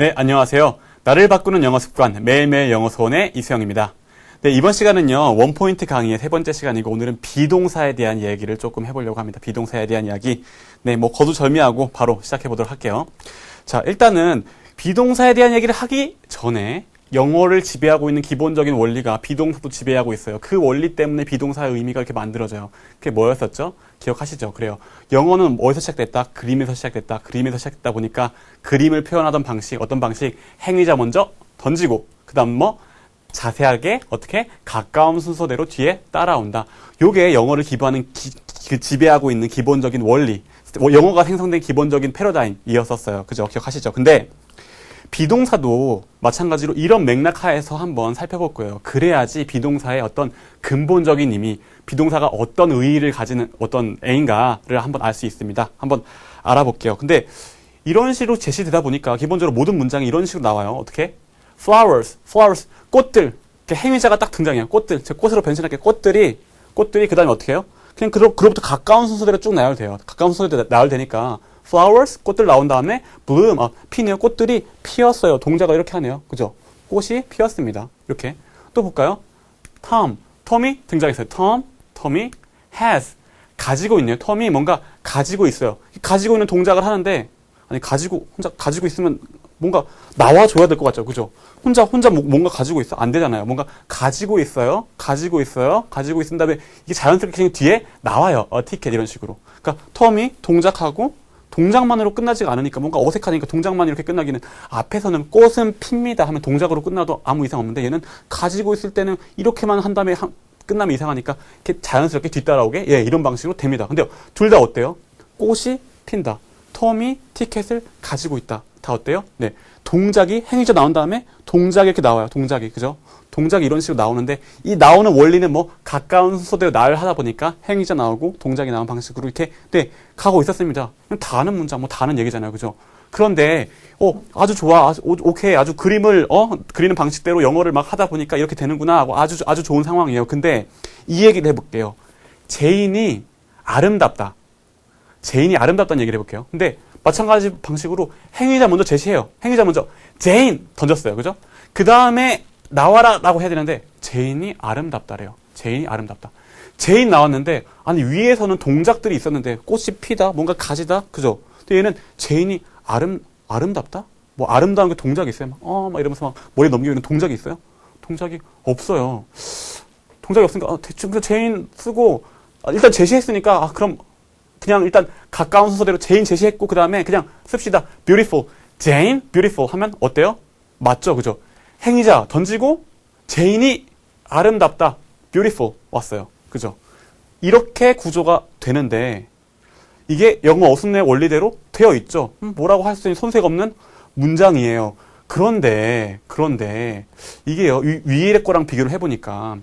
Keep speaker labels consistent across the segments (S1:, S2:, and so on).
S1: 네, 안녕하세요. 나를 바꾸는 영어 습관, 매일매일 영어 소원의 이수영입니다. 네, 이번 시간은요, 원포인트 강의의 세 번째 시간이고, 오늘은 비동사에 대한 얘기를 조금 해보려고 합니다. 비동사에 대한 이야기. 네, 뭐, 거두절미하고 바로 시작해보도록 할게요. 자, 일단은, 비동사에 대한 얘기를 하기 전에, 영어를 지배하고 있는 기본적인 원리가 비동사도 지배하고 있어요. 그 원리 때문에 비동사의 의미가 이렇게 만들어져요. 그게 뭐였었죠? 기억하시죠? 그래요. 영어는 어디서 시작됐다? 그림에서 시작됐다. 그림에서 시작됐다 보니까 그림을 표현하던 방식, 어떤 방식? 행위자 먼저 던지고, 그 다음 뭐? 자세하게 어떻게 가까운 순서대로 뒤에 따라온다. 요게 영어를 기반하는 기, 그 지배하고 있는 기본적인 원리. 영어가 생성된 기본적인 패러다임이었었어요. 그죠? 기억하시죠? 근데 비동사도 마찬가지로 이런 맥락 하에서 한번 살펴볼 거예요. 그래야지 비동사의 어떤 근본적인 의미, 비동사가 어떤 의의를 가지는 어떤 애인가를 한번 알 수 있습니다. 한번 알아볼게요. 근데 이런 식으로 제시되다 보니까 기본적으로 모든 문장이 이런 식으로 나와요. 어떻게? flowers, flowers, 꽃들. 행위자가 딱 등장해요. 꽃들. 제 꽃으로 변신할게. 꽃들이, 꽃들이 그 다음에 어떻게 해요? 그냥 그로, 그로부터 가까운 순서대로 쭉 나열돼요. 돼요. 가까운 순서대로 나열되니까 flowers 꽃들 나온 다음에 bloom 아, 피네요. 꽃들이 피었어요. 동자가 이렇게 하네요. 그죠? 꽃이 피었습니다. 이렇게 또 볼까요? Tom 톰이 등장했어요. Tom 톰이 has 가지고 있네요. 톰이 뭔가 가지고 있어요. 가지고 있는 동작을 하는데 아니 가지고 혼자 가지고 있으면 뭔가 나와줘야 될 것 같죠. 그죠? 혼자, 혼자 뭐, 뭔가 가지고 있어? 안 되잖아요. 뭔가 가지고 있어요. 가지고 있어요. 가지고 있은 다음에 이게 자연스럽게 뒤에 나와요. 어, 티켓 이런 식으로. 그러니까 텀이 동작하고 동작만으로 끝나지가 않으니까 뭔가 어색하니까 동작만 이렇게 끝나기는 앞에서는 꽃은 핍니다 하면 동작으로 끝나도 아무 이상 없는데 얘는 가지고 있을 때는 이렇게만 한 다음에 한, 끝나면 이상하니까 이렇게 자연스럽게 뒤따라오게 예 이런 방식으로 됩니다. 근데 둘 다 어때요? 꽃이 핀다. 톰이 티켓을 가지고 있다. 다 어때요? 네. 동작이 행위자 나온 다음에 동작이 이렇게 나와요. 동작이. 그죠? 동작이 이런 식으로 나오는데 이 나오는 원리는 뭐 가까운 순서대로 날 하다 보니까 행위자 나오고 동작이 나온 방식으로 이렇게 네 가고 있었습니다. 다 아는 문장 뭐다 아는 얘기잖아요. 그죠? 그런데 어 아주 좋아 아주 오 케이 아주 그림을 어 그리는 방식대로 영어를 막 하다 보니까 이렇게 되는구나 하고 아주 아주 좋은 상황이에요. 근데 이 얘기를 해볼게요. 제인이 아름답다. 제인이 아름답다는 얘기를 해볼게요. 근데 마찬가지 방식으로 행위자 먼저 제시해요. 행위자 먼저 제인 던졌어요. 그죠? 그 다음에 나와라라고 해야 되는데 제인이 아름답다래요. 제인이 아름답다. 제인 나왔는데 아니 위에서는 동작들이 있었는데 꽃이 피다 뭔가 가지다 그죠? 근데 얘는 제인이 아름 아름답다? 뭐 아름다운 게 동작이 있어요? 막, 어, 막 이러면서 막 머리 넘기는 동작이 있어요? 동작이 없어요. 동작이 없으니까 아, 대충 그 제인 쓰고 아, 일단 제시했으니까 아 그럼 그냥 일단 가까운 순서대로 제인 제시했고 그 다음에 그냥 씁시다. beautiful. 제인 beautiful 하면 어때요? 맞죠, 그죠? 행위자 던지고 제인이 아름답다. beautiful 왔어요. 그죠? 이렇게 구조가 되는데 이게 영어 어순의 원리대로 되어 있죠. 음, 뭐라고 할 수 있는 손색 없는 문장이에요. 그런데 그런데 이게요 위, 에 거랑 비교를 해보니까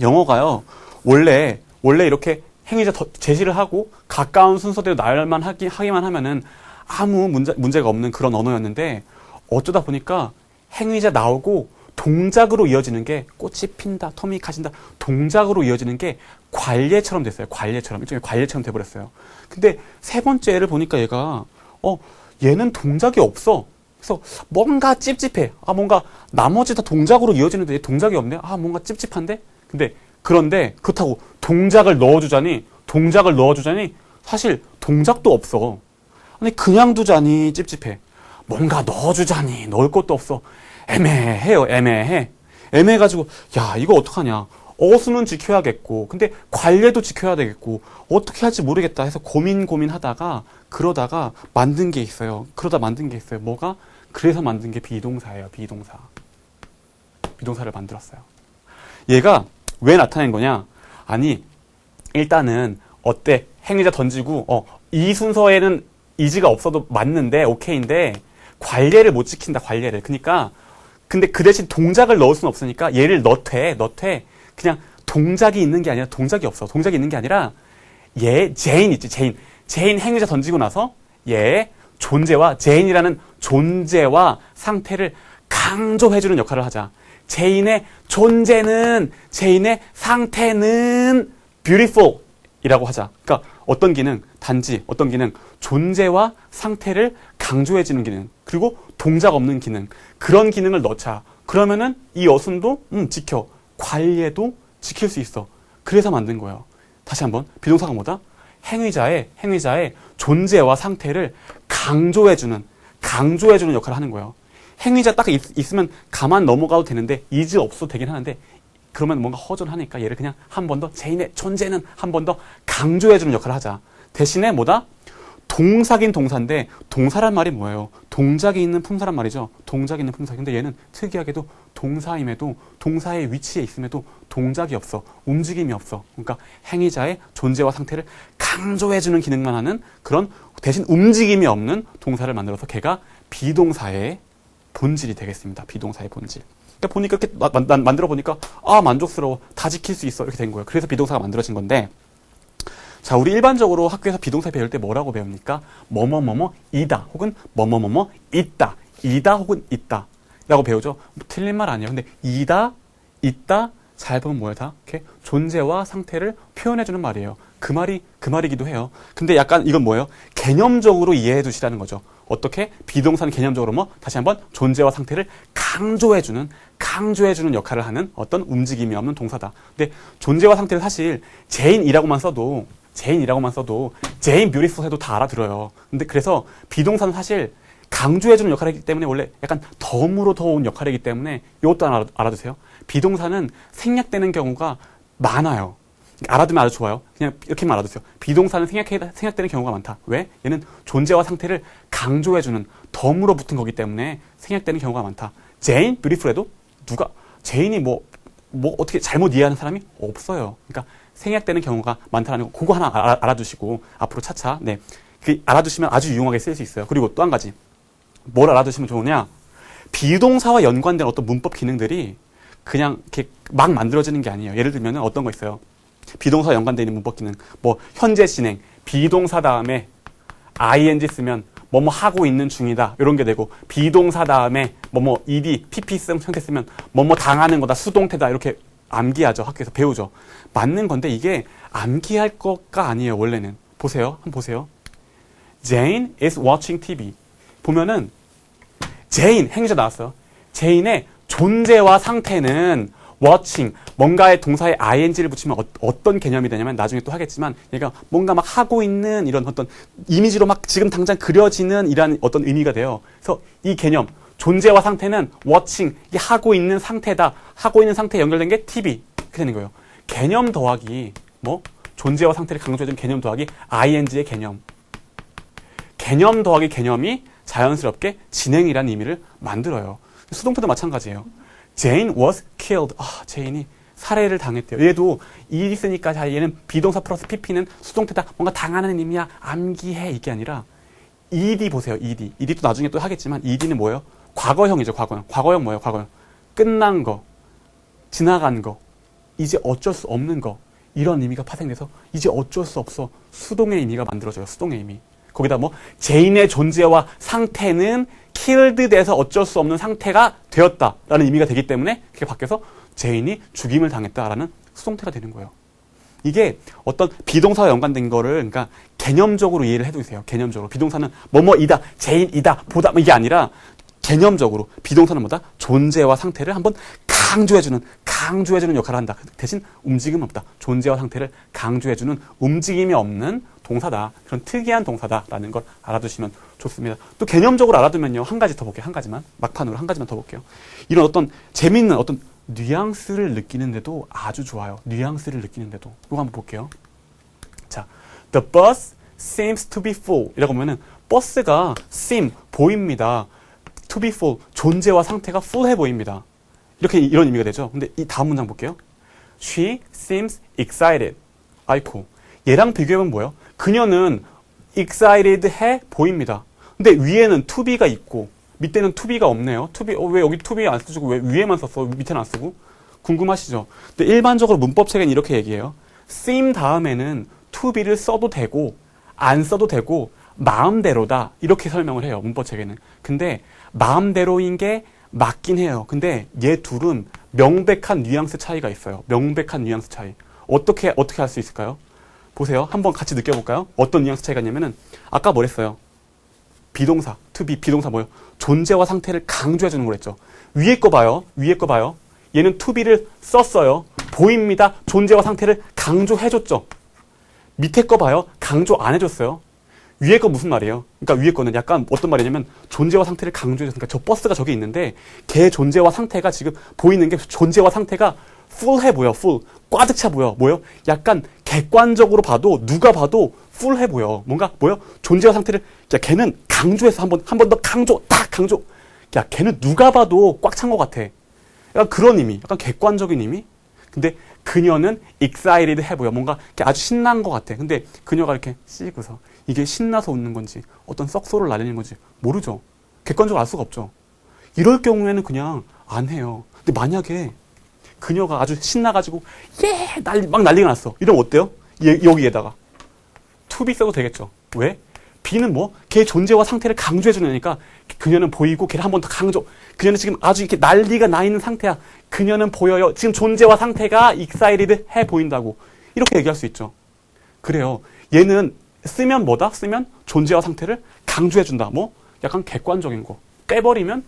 S1: 영어가요 원래 원래 이렇게 행위자 제시를 하고 가까운 순서대로 날만 하기, 하기만 하면은 아무 문제, 문제가 없는 그런 언어였는데 어쩌다 보니까 행위자 나오고 동작으로 이어지는 게 꽃이 핀다, 텀이 가진다, 동작으로 이어지는 게 관례처럼 됐어요. 관례처럼. 일종의 관례처럼 돼버렸어요. 근데 세 번째 를 보니까 얘가, 어, 얘는 동작이 없어. 그래서 뭔가 찝찝해. 아, 뭔가 나머지 다 동작으로 이어지는데 동작이 없네? 아, 뭔가 찝찝한데? 근데 그런데 그렇다고 동작을 넣어주자니 동작을 넣어주자니 사실 동작도 없어. 아니 그냥 두자니 찝찝해. 뭔가 넣어주자니 넣을 것도 없어. 애매해요. 애매해. 애매해가지고 야 이거 어떡하냐. 어수는 지켜야겠고 근데 관례도 지켜야 되겠고 어떻게 할지 모르겠다 해서 고민 고민하다가 그러다가 만든 게 있어요. 그러다 만든 게 있어요. 뭐가? 그래서 만든 게 비동사예요. 비동사. 비동사를 만들었어요. 얘가 왜 나타낸 거냐? 아니, 일단은 어때? 행위자 던지고 어, 이 순서에는 이지가 없어도 맞는데 오케이인데 관례를 못 지킨다 관례를. 그러니까 근데 그 대신 동작을 넣을 수는 없으니까 얘를 넣되 넣되 그냥 동작이 있는 게 아니라 동작이 없어. 동작이 있는 게 아니라 얘 제인 있지 제인 제인 행위자 던지고 나서 얘 존재와 제인이라는 존재와 상태를 강조해주는 역할을 하자. 제인의 존재는, 제인의 상태는 beautiful 이라고 하자. 그러니까 어떤 기능, 단지 어떤 기능, 존재와 상태를 강조해주는 기능. 그리고 동작 없는 기능. 그런 기능을 넣자. 그러면은 이 어순도 음, 지켜. 관리에도 지킬 수 있어. 그래서 만든 거예요. 다시 한번 비동사가 뭐다? 행위자의 행위자의 존재와 상태를 강조해주는 강조해주는 역할을 하는 거예요. 행위자 딱 있, 있으면 가만 넘어가도 되는데 이즈 없어도 되긴 하는데 그러면 뭔가 허전하니까 얘를 그냥 한 번더 제인의 존재는 한 번 더 강조해주는 역할을 하자. 대신에 뭐다? 동사긴 동사인데 동사란 말이 뭐예요? 동작이 있는 품사란 말이죠. 동작이 있는 품사. 근데 얘는 특이하게도 동사임에도 동사의 위치에 있음에도 동작이 없어. 움직임이 없어. 그러니까 행위자의 존재와 상태를 강조해주는 기능만 하는 그런 대신 움직임이 없는 동사를 만들어서 걔가 비동사의 본질이 되겠습니다. 비동사의 본질. 그러니까 보니까 이렇게 마- 만- 만들어 보니까 아 만족스러워 다 지킬 수 있어 이렇게 된 거예요. 그래서 비동사가 만들어진 건데 자 우리 일반적으로 학교에서 비동사 배울 때 뭐라고 배웁니까? 뭐뭐뭐뭐 이다 혹은 뭐뭐뭐뭐 있다 이다 혹은 있다 라고 배우죠. 뭐 틀린 말 아니에요. 근데 이다 있다 잘 보면 뭐야 다 이렇게 존재와 상태를 표현해주는 말이에요. 그 말이 그 말이기도 해요. 근데 약간 이건 뭐예요? 개념적으로 이해해 두시라는 거죠. 어떻게 비동사는 개념적으로 뭐 다시 한번 존재와 상태를 강조해주는 강조해주는 역할을 하는 어떤 움직임이 없는 동사다. 근데 존재와 상태를 사실 제인이라고만 써도 제인이라고만 써도 제인 뷰티풀 해도 다 알아들어요. 근데 그래서 비동사는 사실 강조해주는 역할이기 때문에 원래 약간 덤으로 더운 역할이기 때문에 이것도 알아, 알아두세요. 비동사는 생략되는 경우가 많아요. 알아두면 아주 좋아요. 그냥 이렇게만 알아두세요. 비동사는 생략해, 생략되는 경우가 많다. 왜? 얘는 존재와 상태를 강조해주는 덤으로 붙은 거기 때문에 생략되는 경우가 많다. 제인, 뷰티풀에도 누가 제인이 뭐, 뭐 어떻게 잘못 이해하는 사람이 없어요. 그러니까 생략되는 경우가 많다는 거, 그거 하나 알아, 알아 두시고 앞으로 차차 네, 그 알아두시면 아주 유용하게 쓸 수 있어요. 그리고 또 한 가지 뭘 알아두시면 좋으냐? 비동사와 연관된 어떤 문법 기능들이 그냥 이렇게 막 만들어지는 게 아니에요. 예를 들면 어떤 거 있어요? 비동사 연관되어 있는 문법 기능. 뭐 현재 진행, 비동사 다음에 ing 쓰면 뭐뭐 하고 있는 중이다. 이런 게 되고 비동사 다음에 뭐뭐 ed, pp 쓴 형태 쓰면 뭐뭐 당하는 거다. 수동태다. 이렇게 암기하죠. 학교에서 배우죠. 맞는 건데 이게 암기할 것가 아니에요. 원래는. 보세요. 한번 보세요. Jane is watching TV. 보면은 제인 행위자 나왔어요. 제인의 존재와 상태는 watching 뭔가의 동사에 ing를 붙이면 어, 떤 개념이 되냐면 나중에 또 하겠지만 얘가 뭔가 막 하고 있는 이런 어떤 이미지로 막 지금 당장 그려지는 이런 어떤 의미가 돼요. 그래서 이 개념 존재와 상태는 watching 이게 하고 있는 상태다. 하고 있는 상태에 연결된 게 TV 이렇게 되는 거예요. 개념 더하기 뭐 존재와 상태를 강조해준 개념 더하기 ing의 개념 개념 더하기 개념이 자연스럽게 진행이라는 의미를 만들어요. 수동태도 마찬가지예요. Jane was killed. 아, 제인이 살해를 당했대요. 얘도 이 있으니까 자 얘는 비동사 플러스 pp는 수동태다. 뭔가 당하는 의미야. 암기해 이게 아니라 ed 보세요. ed. ed도 나중에 또 하겠지만 ed는 뭐예요? 과거형이죠. 과거형. 과거형 뭐예요? 과거형. 끝난 거, 지나간 거, 이제 어쩔 수 없는 거 이런 의미가 파생돼서 이제 어쩔 수 없어 수동의 의미가 만들어져요. 수동의 의미. 거기다 뭐 제인의 존재와 상태는 킬드 돼서 어쩔 수 없는 상태가 되었다라는 의미가 되기 때문에 그게 바뀌어서 제인이 죽임을 당했다라는 수동태가 되는 거예요. 이게 어떤 비동사와 연관된 거를 그러니까 개념적으로 이해를 해두세요. 개념적으로 비동사는 뭐뭐이다, 제인이다, 보다 뭐 이게 아니라 개념적으로 비동사는 뭐다? 존재와 상태를 한번 강조해주는 강조해주는 역할을 한다. 대신 움직임 없다. 존재와 상태를 강조해주는 움직임이 없는 동사다. 그런 특이한 동사다라는 걸 알아두시면 좋습니다. 또 개념적으로 알아두면요 한 가지 더 볼게요. 한 가지만 막판으로 한 가지만 더 볼게요. 이런 어떤 재미있는 어떤 뉘앙스를 느끼는데도 아주 좋아요. 뉘앙스를 느끼는데도 이거 한번 볼게요. 자, the bus seems to be full 이라고 하면은 버스가 seem 보입니다. to be full 존재와 상태가 full해 보입니다. 이렇게 이런 의미가 되죠. 근데 이 다음 문장 볼게요. She seems excited. 아이코. 얘랑 비교해보면 뭐예요? 그녀는 excited 해 보입니다. 근데 위에는 to be가 있고 밑에는 to be가 없네요. to be, 어, 왜 여기 to be 안 쓰고 왜 위에만 썼어? 밑에는 안 쓰고? 궁금하시죠? 근데 일반적으로 문법책은 이렇게 얘기해요. seem 다음에는 to be를 써도 되고 안 써도 되고 마음대로다 이렇게 설명을 해요. 문법책에는. 근데 마음대로인 게 맞긴 해요. 근데 얘 둘은 명백한 뉘앙스 차이가 있어요. 명백한 뉘앙스 차이. 어떻게 어떻게 할 수 있을까요? 보세요. 한번 같이 느껴볼까요? 어떤 뉘앙스 차이가 있냐면은 아까 뭐랬어요? 비동사, to be, 비동사 뭐요? 존재와 상태를 강조해 주는 거랬죠. 위에 거 봐요. 위에 거 봐요. 얘는 to be를 썼어요. 보입니다. 존재와 상태를 강조해 줬죠. 밑에 거 봐요. 강조 안 해줬어요. 위에 거 무슨 말이에요? 그러니까 위에 거는 약간 어떤 말이냐면 존재와 상태를 강조해 줬으니까 저 버스가 저기 있는데 걔 존재와 상태가 지금 보이는 게 존재와 상태가 풀해 보여. 풀. 꽉득 차 보여. 뭐요? 약간 객관적으로 봐도 누가 봐도 풀해 보여. 뭔가 뭐요? 존재와 상태를 야 걔는 강조해서 한 번 한 번 더 강조 딱 강조. 야 걔는 누가 봐도 꽉 찬 것 같아. 약간 그런 의미. 약간 객관적인 의미. 근데 그녀는 excited 해 보여. 뭔가 아주 신난 것 같아. 근데 그녀가 이렇게 씩 웃어. 이게 신나서 웃는 건지 어떤 썩소를 날리는 건지 모르죠. 객관적으로 알 수가 없죠. 이럴 경우에는 그냥 안 해요. 근데 만약에 그녀가 아주 신나가지고 예! 난리, 막 난리가 났어. 이러면 어때요? 얘- 여기에다가 be 써도 되겠죠. 왜? B는 뭐? 걔 존재와 상태를 강조해주니까 그녀는 보이고 걔를 한 번 더 강조. 그녀는 지금 아주 이렇게 난리가 나 있는 상태야. 그녀는 보여요. 지금 존재와 상태가 excited 해 보인다고. 이렇게 얘기할 수 있죠. 그래요. 얘는 쓰면 뭐다? 쓰면 존재와 상태를 강조해준다. 뭐? 약간 객관적인 거. 빼버리면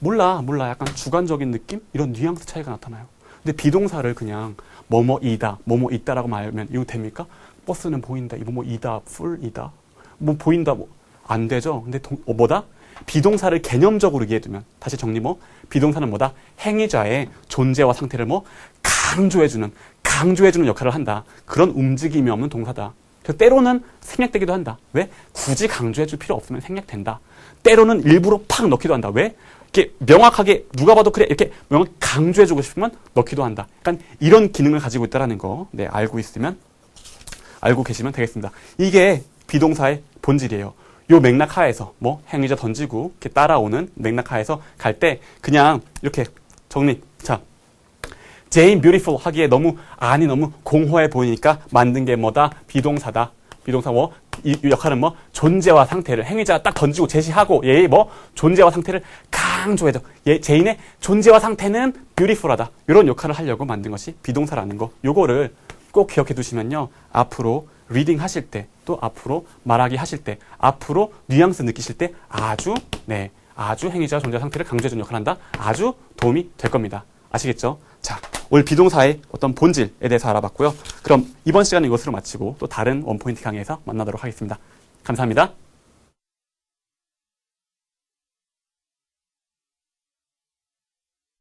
S1: 몰라, 몰라. 약간 주관적인 느낌? 이런 뉘앙스 차이가 나타나요. 근데 비동사를 그냥 뭐뭐이다, 뭐뭐 있다라고 말하면 이거 됩니까? 버스는 보인다, 이거 뭐이다, 풀이다. 뭐 보인다, 뭐. 안 되죠? 근데 동, 어, 뭐다? 비동사를 개념적으로 이해해두면, 다시 정리 뭐? 비동사는 뭐다? 행위자의 존재와 상태를 뭐? 강조해주는, 강조해주는 역할을 한다. 그런 움직임이 없는 동사다. 그래서 때로는 생략되기도 한다. 왜? 굳이 강조해줄 필요 없으면 생략된다. 때로는 일부러 팍 넣기도 한다. 왜? 이렇게 명확하게 누가 봐도 그래 이렇게 명확히 강조해주고 싶으면 넣기도 한다. 약간 이런 기능을 가지고 있다라는 거, 네 알고 있으면 알고 계시면 되겠습니다. 이게 비동사의 본질이에요. 요 맥락 하에서 뭐 행위자 던지고 이렇게 따라오는 맥락 하에서 갈 때 그냥 이렇게 정리. 자, 제인 뷰티풀 하기에 너무 안이 너무 공허해 보이니까 만든 게 뭐다? 비동사다. 비동사 뭐? 이, 이 역할은 뭐? 존재와 상태를 행위자가 딱 던지고 제시하고 얘의 뭐? 존재와 상태를 강조해줘. 얘 제인의 존재와 상태는 뷰티풀하다. 이런 역할을 하려고 만든 것이 비동사라는 거. 요거를 꼭 기억해 두시면요. 앞으로 리딩 하실 때, 또 앞으로 말하기 하실 때, 앞으로 뉘앙스 느끼실 때 아주 네, 아주 행위자 존재 상태를 강조해 주는 역할을 한다. 아주 도움이 될 겁니다. 아시겠죠? 자, 오늘 비동사의 어떤 본질에 대해서 알아봤고요. 그럼 이번 시간은 이것으로 마치고 또 다른 원포인트 강의에서 만나도록 하겠습니다. 감사합니다.